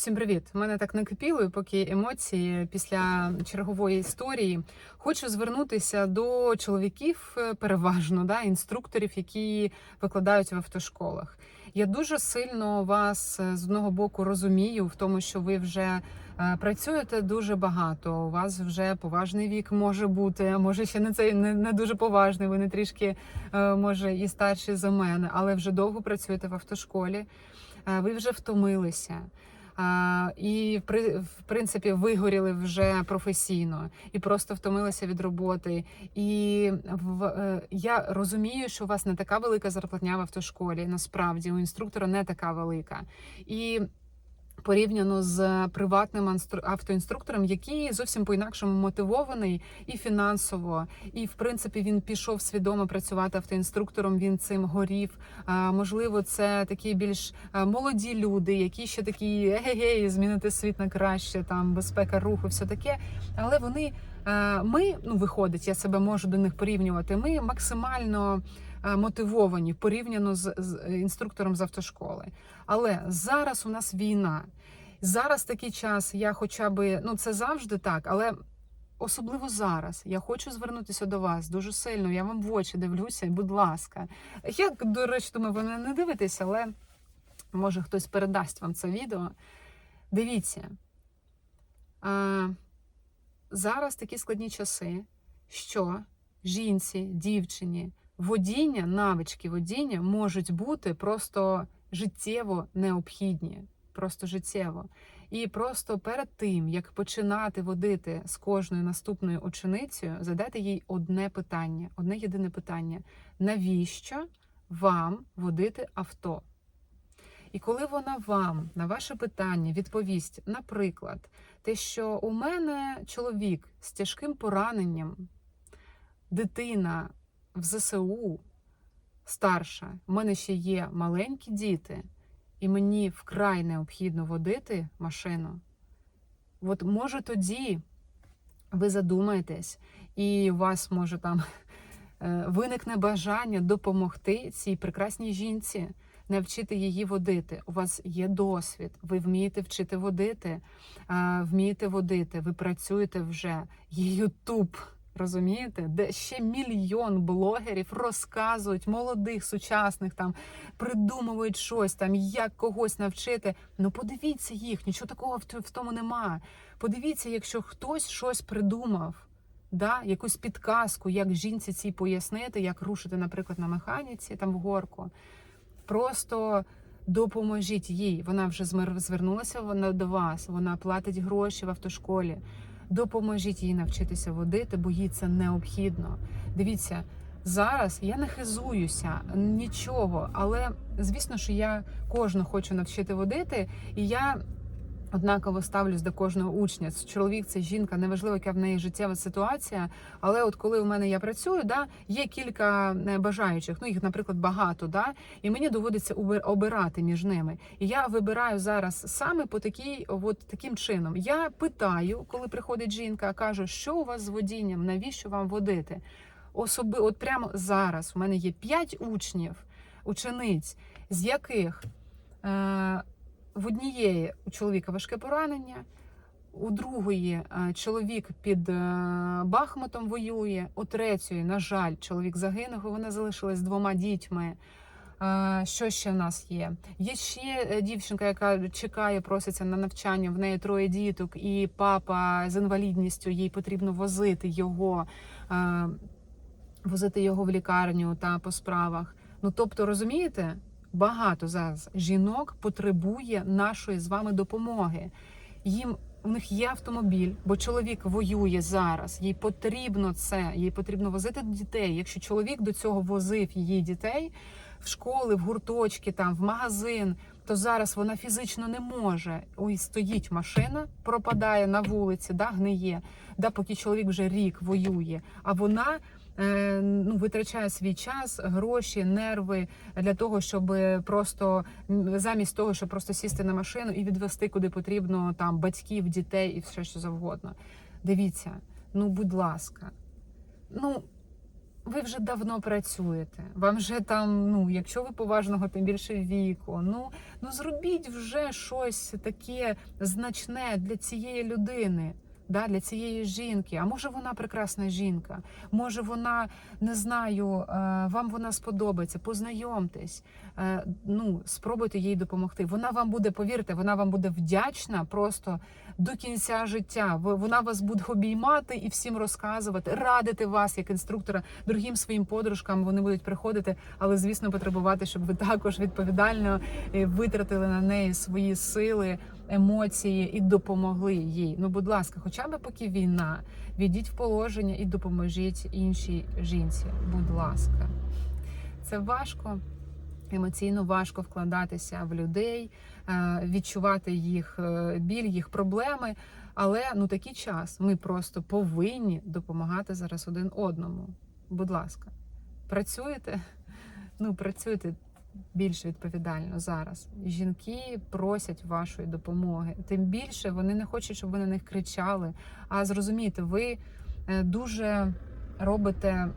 Всім привіт! Мене так накипіло, і поки емоції після чергової історії. Хочу звернутися до чоловіків, е, переважно да, інструкторів, які викладають в автошколах. Я дуже сильно вас е, з одного боку розумію в тому, що ви вже е, працюєте дуже багато. У вас вже поважний вік може бути, а може ще не цей не, не дуже поважний. Ви не трішки може і старші за мене, але вже довго працюєте в автошколі. Ви вже втомилися. І в принципі вигоріли вже професійно і просто втомилися від роботи. І в е, я розумію, що у вас не така велика зарплатня в автошколі. Насправді у інструктора не така велика. І Порівняно з приватним автоінструктором, який зовсім по-інакшому мотивований і фінансово, і в принципі він пішов свідомо працювати автоінструктором. Він цим горів. Можливо, це такі більш молоді люди, які ще такі егегей, змінити світ на краще, там безпека руху, все таке. Але вони ми, ну виходить, я себе можу до них порівнювати. Ми максимально мотивовані порівняно з, з інструктором з автошколи. Але зараз у нас війна. Зараз такий час, я хоча би, ну це завжди так, але особливо зараз я хочу звернутися до вас дуже сильно. Я вам в очі дивлюся, будь ласка. Я, до речі, думаю, ви не дивитесь, але може хтось передасть вам це відео. Дивіться. А, зараз такі складні часи, що жінці, дівчині, водіння, навички водіння можуть бути просто життєво необхідні. Просто життєво. І просто перед тим, як починати водити з кожною наступною ученицею, задайте їй одне питання, одне єдине питання: навіщо вам водити авто? І коли вона вам на ваше питання відповість, наприклад, те, що у мене чоловік з тяжким пораненням, дитина в ЗСУ старша, у мене ще є маленькі діти, і мені вкрай необхідно водити машину. От може тоді ви задумаєтесь, і у вас може там е, виникне бажання допомогти цій прекрасній жінці, навчити її водити. У вас є досвід, ви вмієте вчити водити, вмієте водити, ви працюєте вже. Є Ютуб. Розумієте, де ще мільйон блогерів розказують молодих, сучасних там придумують щось там, як когось навчити. Ну подивіться їх, нічого такого в тому нема. Подивіться, якщо хтось щось придумав, да, якусь підказку, як жінці цій пояснити, як рушити, наприклад, на механіці там в горку. Просто допоможіть їй. Вона вже звернулася вона до вас, вона платить гроші в автошколі. Допоможіть їй навчитися водити, бо їй це необхідно. Дивіться, зараз я не хизуюся нічого, але звісно, що я кожну хочу навчити водити, і я. Однаково ставлюсь до кожного учня. Чоловік, це жінка, неважливо, яка в неї життєва ситуація. Але от коли у мене я працюю, да, є кілька е, бажаючих, ну їх, наприклад, багато, да, і мені доводиться обирати між ними. І я вибираю зараз саме по такій, от таким чином. Я питаю, коли приходить жінка, кажу, що у вас з водінням, навіщо вам водити? Особи, от прямо зараз у мене є п'ять учнів, учениць, з яких. Е, в однієї у чоловіка важке поранення, у другої е, чоловік під е, Бахмутом воює, у третьої, на жаль, чоловік загинув, і вона залишилась з двома дітьми. Е, Що ще в нас є? Є ще дівчинка, яка чекає, проситься на навчання. В неї троє діток, і папа з інвалідністю їй потрібно возити його, возити його в лікарню та по справах. Ну тобто, розумієте, багато зараз жінок потребує нашої з вами допомоги. Їм у них є автомобіль, бо чоловік воює зараз. Їй потрібно це, їй потрібно возити дітей. Якщо чоловік до цього возив її дітей в школи, в гурточки, там в магазин, то зараз вона фізично не може. Ой, стоїть машина, пропадає на вулиці, да, гниє, да, поки чоловік вже рік воює. А вона е, ну, витрачає свій час, гроші, нерви для того, щоб просто замість того, щоб просто сісти на машину і відвести куди потрібно там батьків, дітей і все що завгодно. Дивіться, ну будь ласка, ну ви вже давно працюєте. Вам вже там, ну, якщо ви поважного, тим більше віку. Ну, ну зробіть вже щось таке значне для цієї людини. Да, для цієї жінки, а може вона прекрасна жінка, може вона не знаю, е, вам вона сподобається. Познайомтесь, е, ну спробуйте їй допомогти. Вона вам буде, повірте, вона вам буде вдячна просто до кінця життя. Вона вас буде обіймати і всім розказувати, радити вас як інструктора, другим своїм подружкам. Вони будуть приходити, але звісно, потребувати, щоб ви також відповідально е, витратили на неї свої сили, емоції і допомогли їй. Ну, будь ласка, хоча б поки війна, відіть в положення і допоможіть іншій жінці. Будь ласка, це важко. Емоційно важко вкладатися в людей, е, відчувати їх е, біль, їх проблеми. Але ну такий час. Ми просто повинні допомагати зараз один одному. Будь ласка, працюєте? Ну, працюйте більш відповідально зараз. Жінки просять вашої допомоги. Тим більше вони не хочуть, щоб ви на них кричали. А зрозумійте, ви е, дуже робите.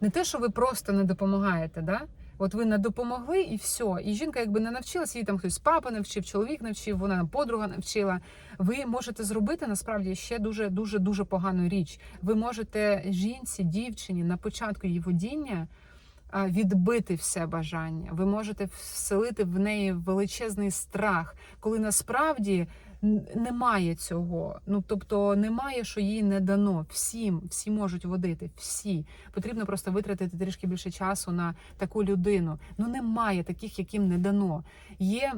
не те, що ви просто не допомагаєте, да? От ви не допомогли і все. І жінка якби не навчилася, їй там хтось папа навчив, чоловік навчив, вона подруга навчила. Ви можете зробити насправді ще дуже дуже дуже погану річ. Ви можете жінці, дівчині на початку її водіння відбити все бажання. Ви можете вселити в неї величезний страх, коли насправді немає цього. Ну тобто немає, що їй не дано. Всім, всі можуть водити, всі. Потрібно просто витратити трішки більше часу на таку людину. Ну немає таких, яким не дано. Є.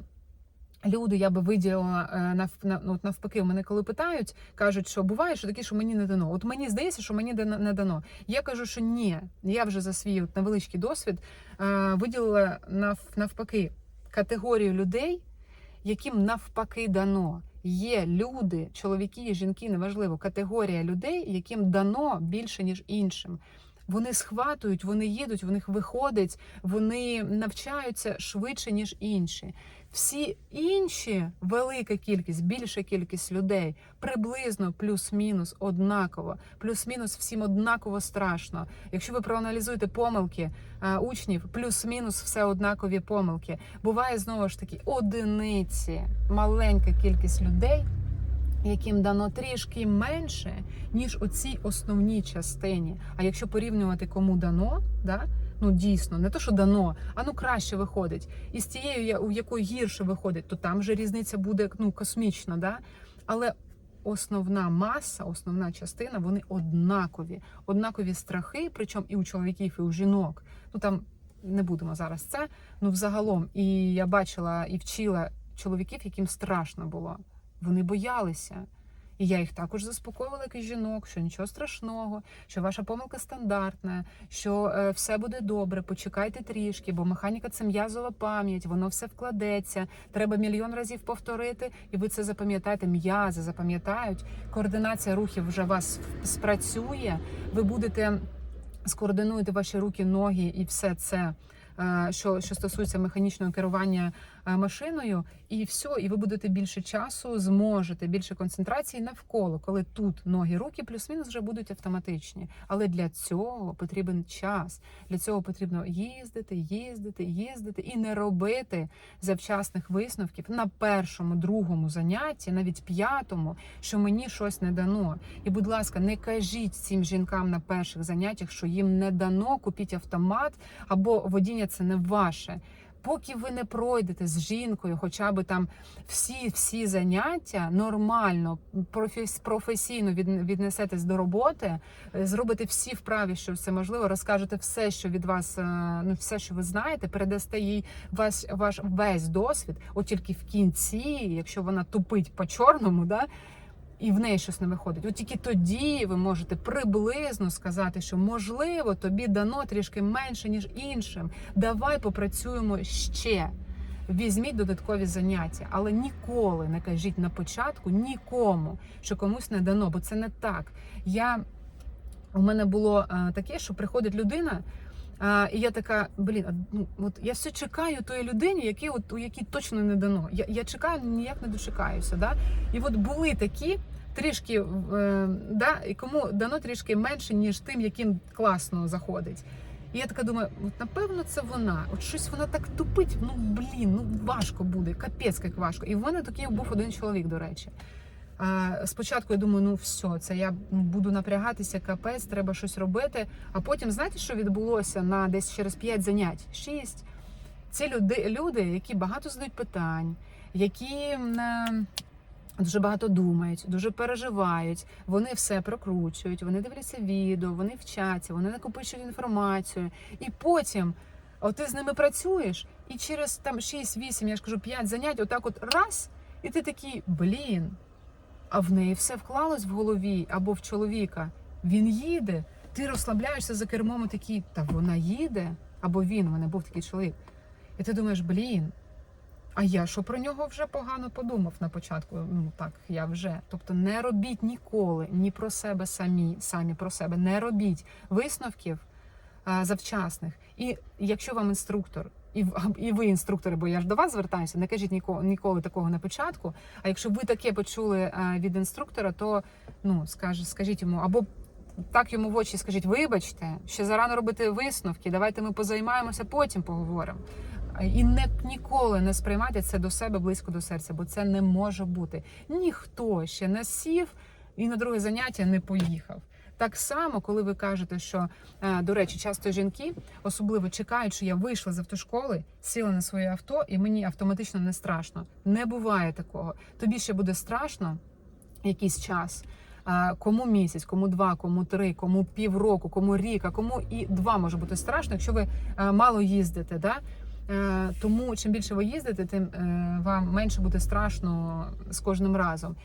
Люди, я би виділила е, нав, ну, навпаки, мене коли питають, кажуть, що буває, що такі, що мені не дано. От мені здається, що мені не дано. Я кажу, що ні. Я вже за свій от невеличкий досвід е, виділила нав, навпаки категорію людей, яким навпаки дано. Є люди, чоловіки, жінки, неважливо, категорія людей, яким дано більше, ніж іншим. Вони схватують, вони їдуть, в них виходить, вони навчаються швидше, ніж інші. Всі інші, велика кількість, більша кількість людей, приблизно плюс-мінус однаково, плюс-мінус всім однаково страшно. Якщо ви проаналізуєте помилки е, учнів, плюс-мінус все однакові помилки. Буває знову ж таки одиниці, маленька кількість людей, яким дано трішки менше, ніж у цій основній частині. А якщо порівнювати кому дано, да, ну дійсно, не то, що дано, а ну краще виходить. І з тією, у якої гірше виходить, то там вже різниця буде ну, космічна. Да? Але основна маса, основна частина, вони однакові. Однакові страхи, причому і у чоловіків, і у жінок. Ну там не будемо зараз це. Ну, взагалом, і я бачила і вчила чоловіків, яким страшно було. Вони боялися. І я їх також заспокоювала, як і жінок, що нічого страшного, що ваша помилка стандартна, що е, все буде добре, почекайте трішки, бо механіка це м'язова пам'ять, воно все вкладеться. Треба мільйон разів повторити, і ви це запам'ятаєте. М'язи запам'ятають. Координація рухів вже вас спрацює. Ви будете скоординуєте ваші руки, ноги і все це. е, Що, що стосується механічного керування машиною, і все, і ви будете більше часу, зможете більше концентрації навколо, коли тут ноги, руки плюс-мінус вже будуть автоматичні. Але для цього потрібен час. Для цього потрібно їздити, їздити, їздити і не робити завчасних висновків на першому, другому занятті, навіть п'ятому, що мені щось не дано. І, будь ласка, не кажіть цим жінкам на перших заняттях, що їм не дано, купіть автомат або водіння це не ваше. Поки ви не пройдете з жінкою, хоча б там всі всі заняття нормально, профес- професійно віднесетесь до роботи, е, зробите всі вправи, що все можливо, розкажете все, що від вас, е, ну все, що ви знаєте, передасте їй ваш, ваш весь досвід. От тільки в кінці, якщо вона тупить по чорному, да. І в неї щось не виходить. От тільки тоді ви можете приблизно сказати, що можливо тобі дано трішки менше, ніж іншим. Давай попрацюємо ще. Візьміть додаткові заняття, але ніколи не кажіть на початку нікому, що комусь не дано, бо це не так. Я у мене було е, таке, що приходить людина. А, і я така, блін, а, ну от я все чекаю тої людині, які от у якій точно не дано. Я, я чекаю, ніяк не дочекаюся. Да? І от були такі, трішки е, да, кому дано трішки менше, ніж тим, яким класно заходить. І я така думаю, от напевно, це вона. От щось вона так тупить. Ну блін, ну важко буде, капець як важко. І в мене такий був один чоловік, до речі. Спочатку я думаю, ну все, це я буду напрягатися, капець, треба щось робити. А потім, знаєте, що відбулося на десь через 5 занять, 6? Ці люди, люди, які багато задають питань, які е, дуже багато думають, дуже переживають, вони все прокручують, вони дивляться відео, вони вчаться, вони накопичують інформацію. І потім, от ти з ними працюєш, і через там 6-8, я ж кажу, 5 занять, отак от раз, і ти такий, блін. А в неї все вклалось в голові або в чоловіка. Він їде. Ти розслабляєшся за кермом і такий, та вона їде, або він, у мене був такий чоловік. І ти думаєш, блін, а я що про нього вже погано подумав на початку? Ну так, я вже. Тобто не робіть ніколи ні про себе самі, самі про себе. Не робіть висновків а, завчасних. І якщо вам інструктор, і, і ви інструктори, бо я ж до вас звертаюся, не кажіть ніколи, ніколи такого на початку. А якщо ви таке почули а, від інструктора, то ну скаж, скажіть йому або. Так йому в очі скажіть, вибачте, ще зарано робити висновки. Давайте ми позаймаємося, потім поговоримо. І не ніколи не сприймайте це до себе близько до серця, бо це не може бути. Ніхто ще не сів і на друге заняття не поїхав. Так само, коли ви кажете, що е, до речі, часто жінки особливо чекають, що я вийшла з автошколи, сіла на своє авто, і мені автоматично не страшно. Не буває такого. Тобі ще буде страшно якийсь час. Кому місяць, кому два, кому три, кому півроку, кому рік, а кому і два може бути страшно, якщо ви е, мало їздите. Да? Е, Тому чим більше ви їздите, тим е, вам менше буде страшно з кожним разом.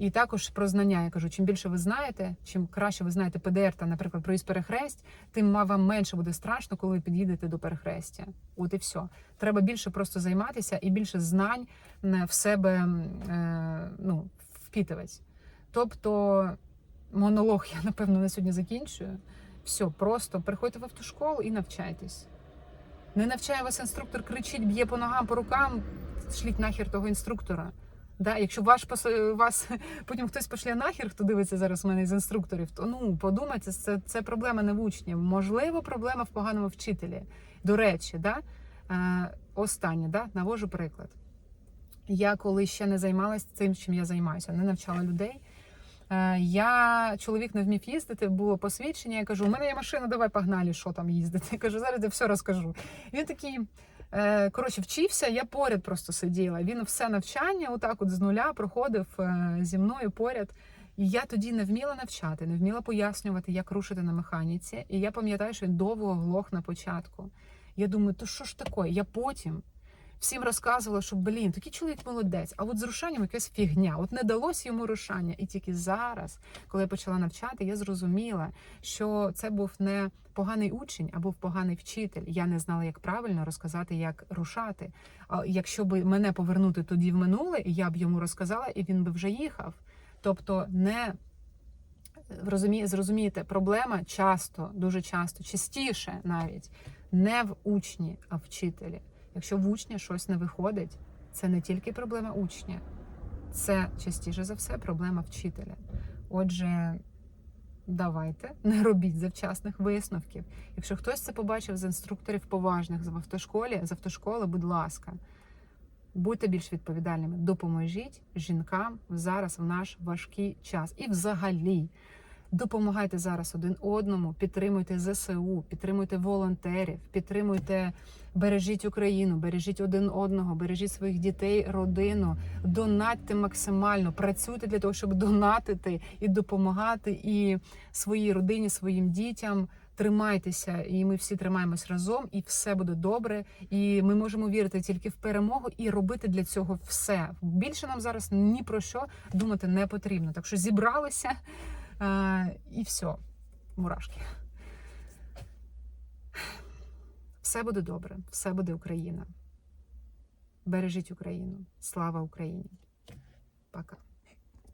І також про знання я кажу: чим більше ви знаєте, чим краще ви знаєте ПДР та, наприклад, проїзд перехресть, тим вам менше буде страшно, коли ви під'їдете до перехрестя. От і все. Треба більше просто займатися і більше знань в себе е, ну, впітувати. Тобто монолог я напевно на сьогодні закінчую. Все, просто приходьте в автошколу і навчайтесь. Не навчає вас інструктор, кричить, б'є по ногам, по рукам, шліть нахер того інструктора. Да, якщо ваш пос- вас потім хтось пошлє нахер, хто дивиться зараз у мене з інструкторів, то ну подумайте, це, це проблема не в учні. Можливо, проблема в поганому вчителі. До речі, да? е, останнє, да? навожу приклад. Я коли ще не займалася цим, чим я займаюся, не навчала людей. Е, Я чоловік не вмів їздити, було посвідчення. Я кажу: у мене є машина, давай погнали, що там їздити. Я кажу, зараз я все розкажу. Він такий. Е, Коротше, вчився, я поряд просто сиділа. Він все навчання, отак, от з нуля проходив е, зі мною поряд. І я тоді не вміла навчати, не вміла пояснювати, як рушити на механіці. І я пам'ятаю, що він довго глох на початку. Я думаю, то що ж таке? Я потім всім розказувала, що блін, такий чоловік молодець, а от з рушанням якась фігня. От не далось йому рушання. І тільки зараз, коли я почала навчати, я зрозуміла, що це був не поганий учень, а був поганий вчитель. Я не знала, як правильно розказати, як рушати. А якщо б мене повернути тоді в минуле, я б йому розказала, і він би вже їхав. Тобто, не розуміє, зрозумієте, проблема часто, дуже часто, частіше навіть не в учні, а вчителі. Якщо в учня щось не виходить, це не тільки проблема учня, це частіше за все проблема вчителя. Отже, давайте не робіть завчасних висновків. Якщо хтось це побачив з інструкторів поважних в автошколі, з автошколи, будь ласка, будьте більш відповідальними. Допоможіть жінкам зараз в наш важкий час. І взагалі. Допомагайте зараз один одному, підтримуйте ЗСУ, підтримуйте волонтерів, підтримуйте, бережіть Україну, бережіть один одного, бережіть своїх дітей, родину, донатьте максимально, працюйте для того, щоб донатити і допомагати і своїй родині, своїм дітям. Тримайтеся, і ми всі тримаємось разом, і все буде добре. І ми можемо вірити тільки в перемогу і робити для цього все. Більше нам зараз ні про що думати не потрібно. Так що зібралися. І все, мурашки. Все буде добре, все буде Україна. Бережіть Україну. Слава Україні. Пока.